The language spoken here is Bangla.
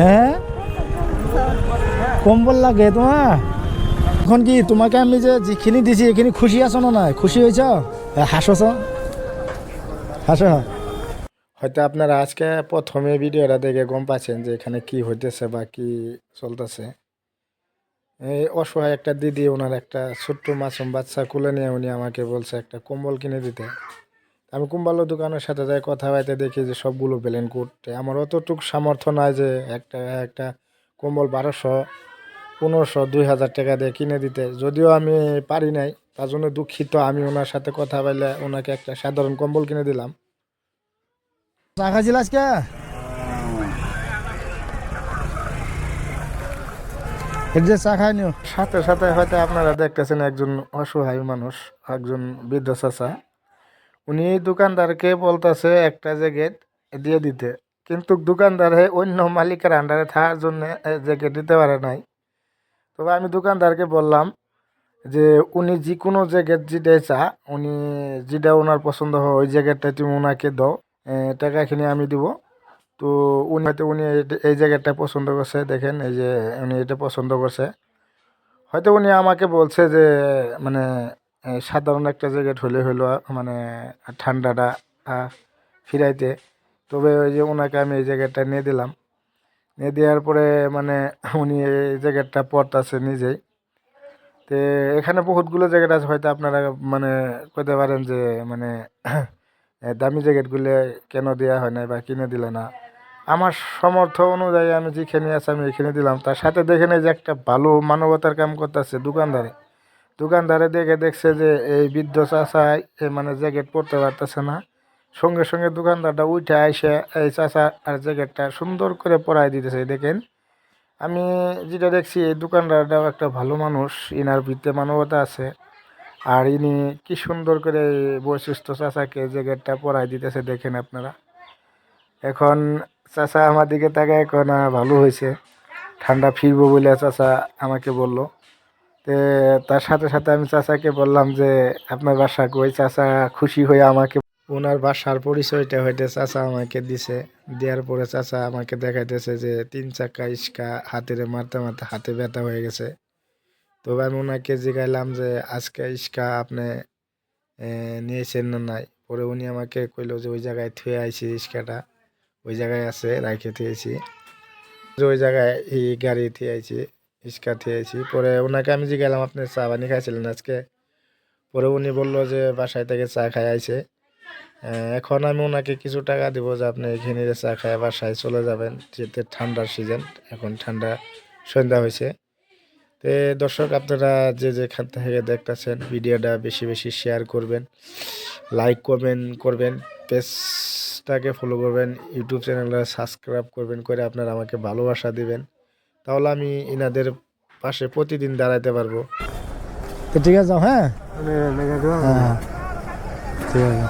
হ্যাঁ? কম্বল লাগে তোমার? এখন কি তোমাকে আমি যে যিখিনি দিছি, এইখিনি খুশি আছো না নাই? খুশি হয়েছ হাসছ হাসো হয়তো আপনারা আজকে প্রথমে ভিডিওটা দেখে গম পাচ্ছেন যে এখানে কি হইতেছে বা কি চলতেছে। এই অসহায় একটা দিদি, ওনার একটা ছোট্ট মাসুম বাচ্চা কুলে নিয়ে উনি আমাকে বলছে, একটা কম্বল কিনে দিতে। আমি কুম্বালো দোকানের সাথে যাই কথা বলতে দেখি যে সবগুলো প্লেন করতে। আমার অতটুক সামর্থ্য নাই যে একটা একটা কম্বল বারোশো পনেরোশো দুই হাজার টাকা দিয়ে কিনে দিতে। যদিও আমি পারি নাই তার জন্য দুঃখিত। আমি ওনার সাথে কথা বলে ওনাকে একটা সাধারণ কম্বল কিনে দিলাম। চা খাইছিল আজকে? যে চা সাথে সাথে হয়তো আপনারা দেখতেছেন একজন অসহায় মানুষ একজন বৃদ্ধ চাচা। উনি দোকানদারকে বলতেছে একটা জ্যাকেট দিয়ে দিতে। কিন্তু দোকানদার দোকানদারে অন্য মালিকের আন্ডারে থাকার জন্য জ্যাকেট দিতে পারে নাই। তবে আমি দোকানদারকে বললাম যে, উনি যে কোনো জ্যাকেট যেটাই চা, উনি যেটা ওনার পছন্দ হয়, ওই জ্যাকেটটা তুমি ওনাকে দাও টাকাখিনি আমি দিব। তো উনি হয়তো উনি এই- জ্যাকেটটা পছন্দ করছে, দেখেন এই যে উনি এটা পছন্দ করছে। হয়তো উনি আমাকে বলছে যে মানে সাধারণ একটা জ্যাকেট হলে হলো মানে ঠান্ডাটা ফিরাইতে। তবে ওই যে ওনাকে আমি এই জ্যাকেটটা নিয়ে দিলাম। নিয়ে দেওয়ার পরে মানে উনি এই জ্যাকেটটা পরতাছে নিজেই। তো, এখানে বহুতগুলো জ্যাকেট আছে, হয়তো আপনারা মানে কইতে পারেন যে মানে দামি জ্যাকেটগুলো কেন দেওয়া হয় না বা কিনে দিলে না। আমার সমর্থ অনুযায়ী আমি যেখানে আছে, আমি এখানে দিলাম। তার সাথে দেখেন এই যে একটা ভালো মানবতার কাম করতেছে দোকানদারে। দোকানদারে দেখে দেখছে যে এই বৃদ্ধ চাষায় মানে জ্যাকেট পরতে পারতেছে না। সঙ্গে সঙ্গে দোকানদারটা উঠে এসে এই চাষা আর জ্যাকেটটা সুন্দর করে পরাই দিতেছে দেখেন। আমি যেটা দেখছি, এই দোকানদারটাও একটা ভালো মানুষ, ইনার ভিতরে মানবতা আছে। আর ইনি কি সুন্দর করে এই বৈশিষ্ট্য চাচাকে জ্যাকেটটা পরাই দিতেছে, দেখেন আপনারা। এখন চাচা আমার দিকে তাকায় এখন ভালো হয়েছে। ঠান্ডা ফিরবো বলে চাচা আমাকে বলল। তে তার সাথে সাথে আমি চাচাকে বললাম যে, আপনার বাসা কই? চাচা খুশি হয়ে আমাকে ওনার বাসার পরিচয়টা হইতে চাচা আমাকে দিছে। দেওয়ার পরে চাচা আমাকে দেখাইতেছে যে, তিন চাকা ইস্কা হাতের মারতে মারতে হাতে ব্যথা হয়ে গেছে। তবে আমি ওনাকে জিগাইলাম যে, আজকে ইস্কা আপনি নিয়েছেন না নাই? পরে উনি আমাকে কইল যে, ওই জায়গায় থুয়ে আইছি ইস্কাটা। ওই জায়গায় আছে রাখে থুয়েছি ওই জায়গায় এই গাড়ি থুয়ে আইছি। ইস্কা আইছি পরে ওনাকে আমি জিগাইলাম, আপনি চা পানি খাইছিলেন আজকে? পরে উনি বলল যে, বাসায় থেকে চা খাই আইছে। এখন আমি ওনাকে কিছু টাকা দিব যে, আপনি এখানে চা খায় বাসায় চলে যাবেন। যেতে ঠান্ডার সিজন এখন ঠান্ডা সন্ধ্যা হয়েছে তো, দর্শক, আপনারা যে যেখান থেকে দেখতেছেন, ভিডিওটা বেশি বেশি শেয়ার করবেন লাইক কমেন্ট করবেন পেজটাকে ফলো করবেন ইউটিউব চ্যানেলটা সাবস্ক্রাইব করবেন, করে আপনারা আমাকে ভালোবাসা দিবেন। তাহলে আমি এনাদের পাশে প্রতিদিন দাঁড়াতে পারব। তো ঠিক আছে হ্যাঁ। হ্যাঁ। ঠিক আছে।